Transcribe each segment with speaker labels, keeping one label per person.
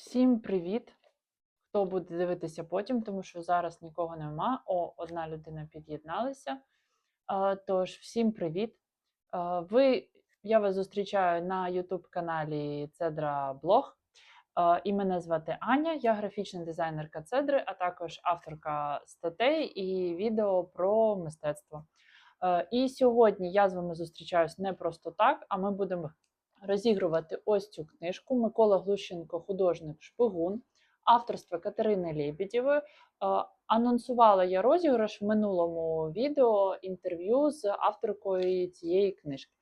Speaker 1: Всім привіт! Хто буде дивитися потім, тому що зараз нікого нема. О, одна людина під'єдналася. Тож, всім привіт! Ви, я вас зустрічаю на YouTube каналі Цедра Блог. І мене звати Аня, я графічна дизайнерка Цедри, а також авторка статей і відео про мистецтво. І сьогодні я з вами зустрічаюсь не просто так, а ми будемо розігрувати ось цю книжку Микола Глущенко, художник Шпигун, авторства Катерини Лєбідєвої. Е, Анонсувала я розіграш в минулому відео інтерв'ю з авторкою цієї книжки.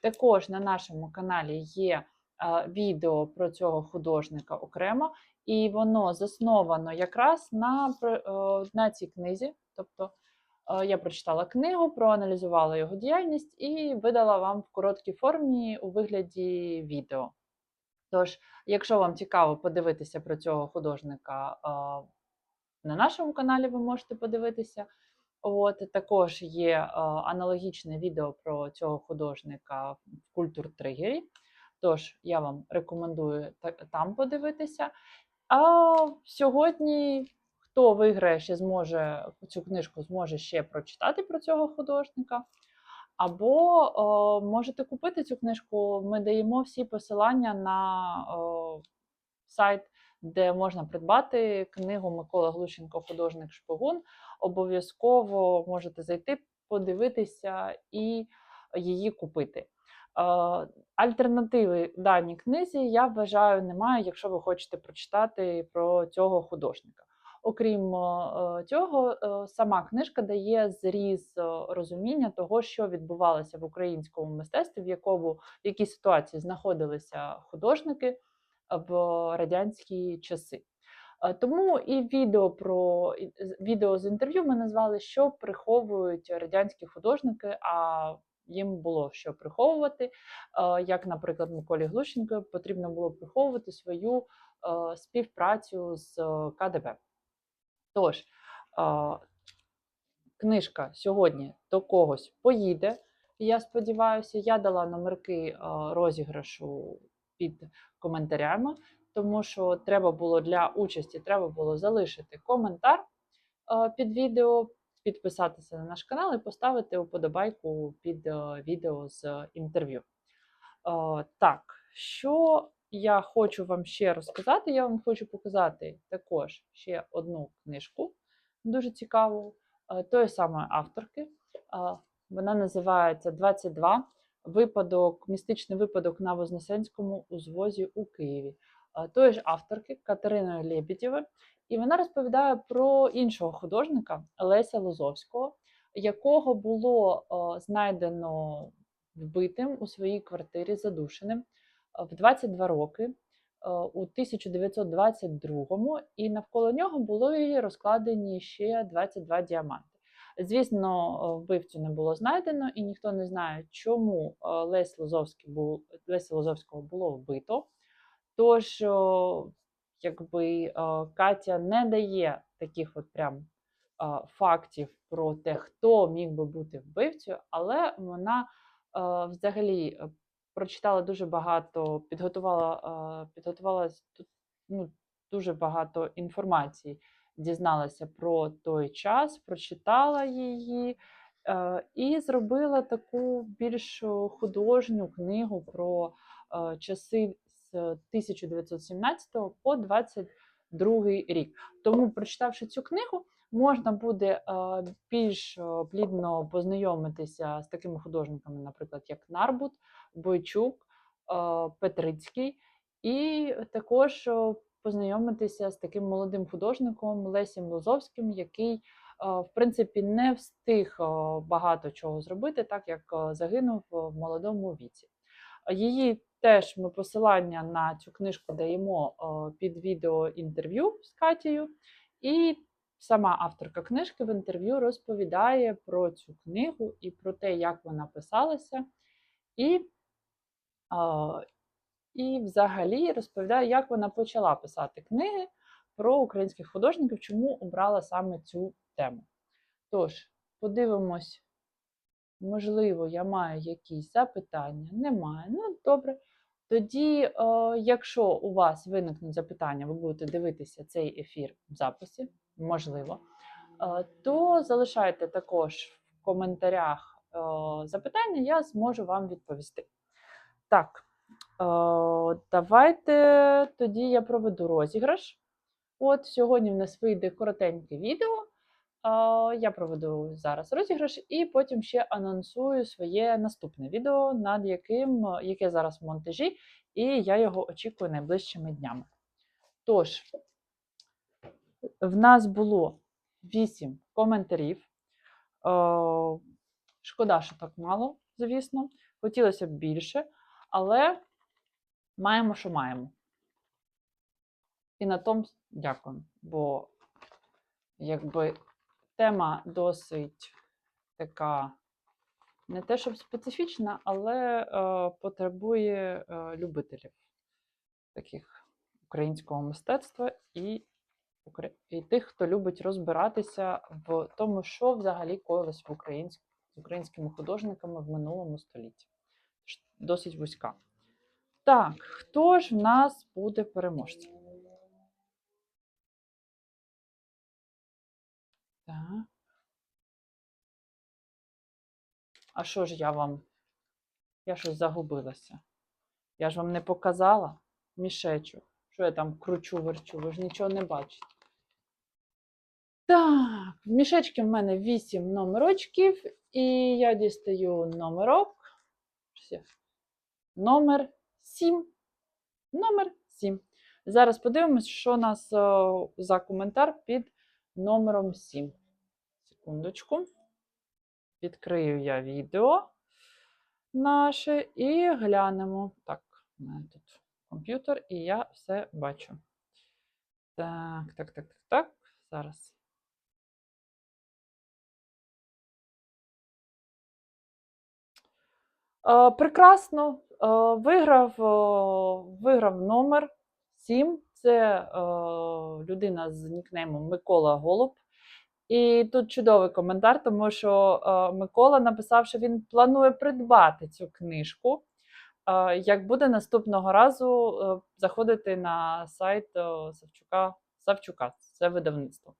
Speaker 1: Також на нашому каналі є е, відео про цього художника окремо, і воно засновано якраз на, е, на цій книзі. Тобто Я прочитала книгу, проаналізувала його діяльність і видала вам в короткій формі у вигляді відео. Тож, якщо вам цікаво подивитися про цього художника е, на нашому каналі, ви можете подивитися. От також є е, аналогічне відео про цього художника в культур тригері. Тож я вам рекомендую там подивитися. А сьогодні хто виграє, ще зможе цю книжку зможе ще прочитати про цього художника. Або о, можете купити цю книжку. Ми даємо всі посилання на о, сайт, де можна придбати книгу Микола Глущенко, художник Шпигун. Обов'язково можете зайти, подивитися і її купити. Е, Альтернативи даній книзі я вважаю немає, якщо ви хочете прочитати про цього художника. Окрім е, цього, е, сама книжка дає зріз е, розуміння того, що відбувалося в українському мистецтві, в якому в якій ситуації знаходилися художники в радянські часи. Тому і відео про відео з інтерв'ю ми назвали, що приховують радянські художники. А їм було що приховувати. Як, наприклад, Миколі Глущенко потрібно було приховувати свою співпрацю з КДБ. Тож, книжка сьогодні до когось поїде. Я сподіваюся, я дала номерки розіграшу під коментарями, тому що треба було для участі треба було залишити коментар під відео, підписатися на наш канал і поставити уподобайку під відео з інтерв'ю. Так, що я хочу вам ще розказати? Я вам хочу показати також ще одну книжку, дуже цікаву, е, тої самої авторки. Вона називається 22 випадок, містичний випадок на Вознесенському узвозі у Києві. Тої ж авторки Катериною Лєбідєвою. І вона розповідає про іншого художника Леся Лозовського, якого було е, знайдено вбитим у своїй квартирі задушеним в 22 роки е, у 1922-му, і навколо нього були розкладені ще 22 діаманти. Звісно, е, вбивцю не було знайдено, і ніхто не знає, чому Лесь був, Леся Лозовського було вбито. Тож, якби е, Катя не дає таких от прям фактів про те, хто міг би бути вбивцею, але вона взагалі прочитала дуже багато, підготувала, підготувала ну, дуже багато інформації, дізналася про той час, прочитала її і зробила таку більш художню книгу про часи з 1917 по 22 рік. Тому, прочитавши цю книгу, можна буде е, більш е, плідно познайомитися з такими художниками, наприклад, як Нарбут, Бойчук, е, Петрицький, і також познайомитися з таким молодим художником Лесім Лозовським, який, в принципі, не встиг багато чого зробити, так як загинув в молодому віці. Її теж ми посилання на цю книжку даємо під відео інтерв'ю з Катією. І сама авторка книжки в інтерв'ю розповідає про цю книгу і про те, як вона писалася, і, і взагалі розповідає, як вона почала писати книги про українських художників, чому обрала саме цю тему. Тож, подивимось Можливо, я маю якісь запитання. Немає. Ну, добре. Тоді, е, якщо у вас виникнуть запитання, ви будете дивитися цей ефір в записі, можливо, е, то залишайте також в коментарях е, запитання, я зможу вам відповісти. Так, е, давайте тоді я проведу розіграш. От сьогодні в нас вийде коротеньке відео. Я проведу зараз розіграш і потім ще анонсую своє наступне відео, над яким яке зараз в монтажі, і я його очікую найближчими днями. Тож, в нас було 8 коментарів. Е, Шкода, що так мало, звісно. Хотілося б більше, але маємо, що маємо. І на тому дякую, бо якби тема досить така, не те, щоб специфічна, але е, потребує е, любителів таких українського мистецтва і, і тих, хто любить розбиратися в тому, що взагалі коїлось в українськ... з українськими художниками в минулому столітті. Досить вузька. Так, хто ж в нас буде переможцем? Так. А що ж я вам? Я щось загубилася. Я ж вам не показала мішечок. Що я там кручу, верчу, ви ж нічого не бачите. Так, в мішечки в мене 8 номерочків, і я дістаю номерок. Номер 7. Номер 7. Зараз подивимось, що у нас е, за коментар під номером 7. Секундочку. Відкрию я відео наше і глянемо. Так, у мене тут комп'ютер, і я все бачу. Так, так, так, так, так. Зараз. Прекрасно. Е, Виграв, е, виграв номер 7. Це е, людина з нікнеймом Микола Голуб. І тут чудовий коментар, тому що е, Микола написав, що він планує придбати цю книжку. Е, як буде наступного разу е, заходити на сайт е, Савчука, Савчука, це видавництво.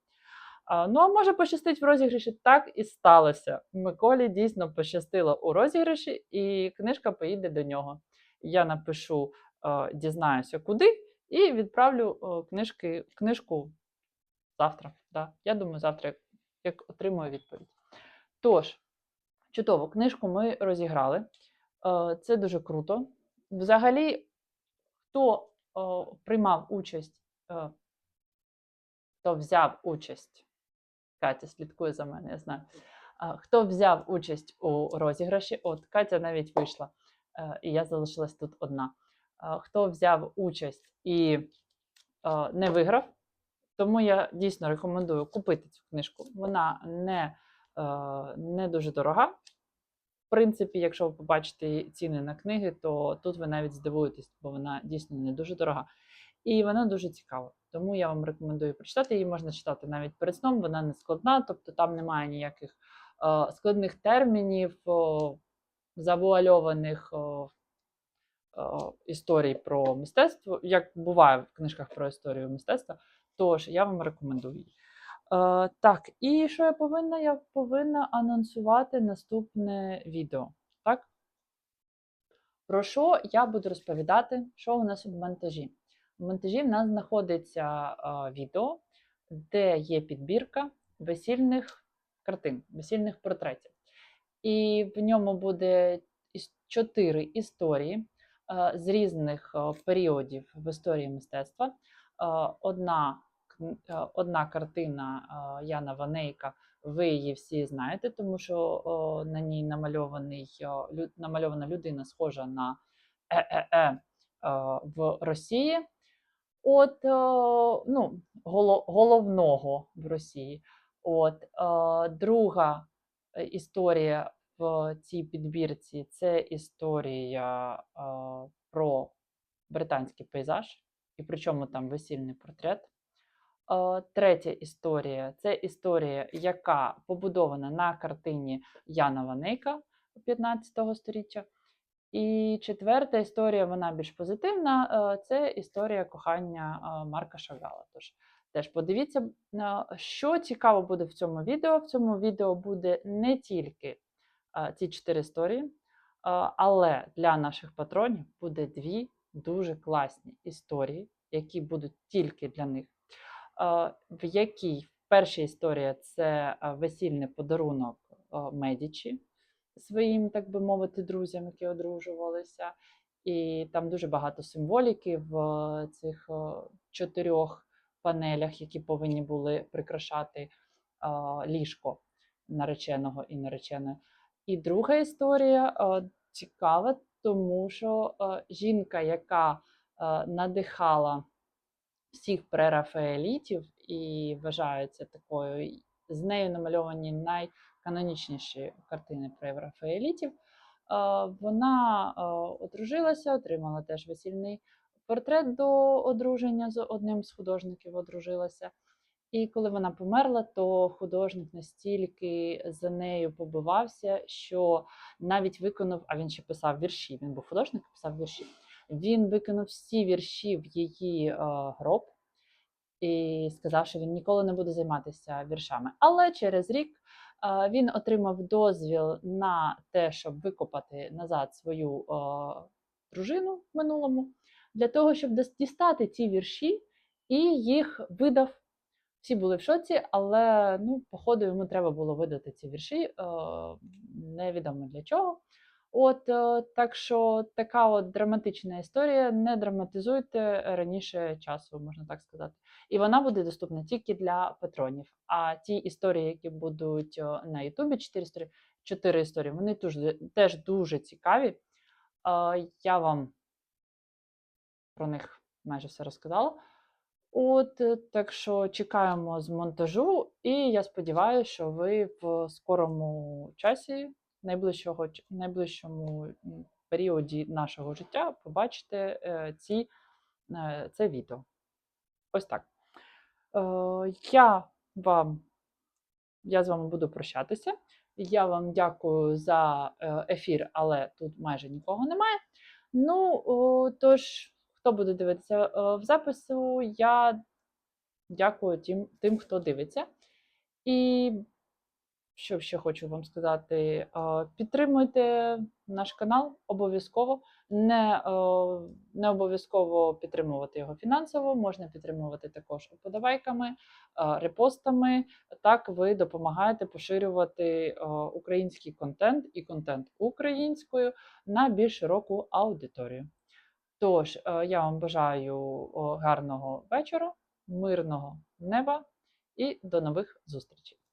Speaker 1: Ну, а може пощастить в розіграші, так і сталося. Миколі дійсно пощастило у розіграші, і книжка поїде до нього. Я напишу, дізнаюся, куди, і відправлю книжки, книжку завтра. Да. Я думаю, завтра, як, як отримую відповідь. Тож, чудово, книжку ми розіграли. Е, Це дуже круто. Взагалі, хто приймав участь, е, хто взяв участь, Катя слідкує за мене, я знаю. Хто взяв участь у розіграші? От Катя навіть вийшла, е, і я залишилась тут одна. Хто взяв участь і не виграв, тому я дійсно рекомендую купити цю книжку. Вона не, е, не дуже дорога. В принципі, якщо ви побачите ціни на книги, то тут ви навіть здивуєтесь, бо вона дійсно не дуже дорога. І вона дуже цікава. Тому я вам рекомендую прочитати. Її можна читати навіть перед сном, вона не складна, тобто там немає ніяких е, складних термінів, о, завуальованих о, о, історій про мистецтво, як буває в книжках про історію мистецтва. Тож я вам рекомендую її. Е, так, і що я повинна? Я повинна анонсувати наступне відео. Так? Про що я буду розповідати, що у нас в монтажі? В монтажі в нас знаходиться відео, де є підбірка весільних картин, весільних портретів. І в ньому буде чотири історії з різних періодів в історії мистецтва. Одна, одна картина Яна Ванейка, ви її всі знаєте, тому що на ній намальований, намальована людина схожа на ЕЕЕ в Росії. От, е, ну, голо- головного в Росії. От, е, друга е, історія в цій підбірці це історія про британський пейзаж, і причому там весільний портрет. Третя історія це історія, яка побудована на картині Яна Ванейка 15 століття. І четверта історія, вона більш позитивна. е, Це історія кохання е, Марка Шагала. Тож теж подивіться, що цікаво буде в цьому відео. В цьому відео буде не тільки е, ці чотири історії, але для наших патронів буде дві дуже класні історії, які будуть тільки для них. В якій перша історія це весільний подарунок Медічі своїм, так би мовити, друзям, які одружувалися. І там дуже багато символіки в е, цих е, чотирьох панелях, які повинні були прикрашати е, ліжко нареченого і нареченої. І друга історія цікава, тому що жінка, яка надихала всіх прерафаелітів і вважається такою, з нею намальовані найканонічніші картини прерафаелітів. е, Вона одружилася, отримала теж весільний портрет до одруження з одним з художників, одружилася. І коли вона померла, то художник настільки за нею побивався, що навіть виконав, а він ще писав вірші. Він був художник, писав вірші. Він виконав всі вірші в її гроб і сказав, що він ніколи не буде займатися віршами. Але через рік він отримав дозвіл на те, щоб викопати назад свою е, дружину в минулому, для того, щоб дістати ці вірші, і їх видав. Всі були в шоці, але ну, походу йому треба було видати ці вірші, е, невідомо для чого. От е, так що така от драматична історія. Не драматизуйте раніше часу, можна так сказати. І вона буде доступна тільки для патронів. А ті історії, які будуть е, на Ютубі, чотири історії, чотири історії, вони теж, дуже цікаві. Е, Я вам про них майже все розказала. От, так що чекаємо з монтажу, і я сподіваюся, що ви в скорому часі, найближчого, найближчому періоді нашого життя побачите е, ці, е, це відео. Ось так. Е, я вам, я з вами буду прощатися. Я вам дякую за ефір, але тут майже нікого немає. Ну, тож, хто буде дивитися в запису, я дякую тим, тим, хто дивиться. І що ще хочу вам сказати: е, підтримуйте наш канал обов'язково. Не, е, не обов'язково підтримувати його фінансово, можна підтримувати також подавайками, е, репостами. Так ви допомагаєте поширювати український контент і контент українською на більш широку аудиторію. Тож, я вам бажаю гарного вечора, мирного неба і до нових зустрічей!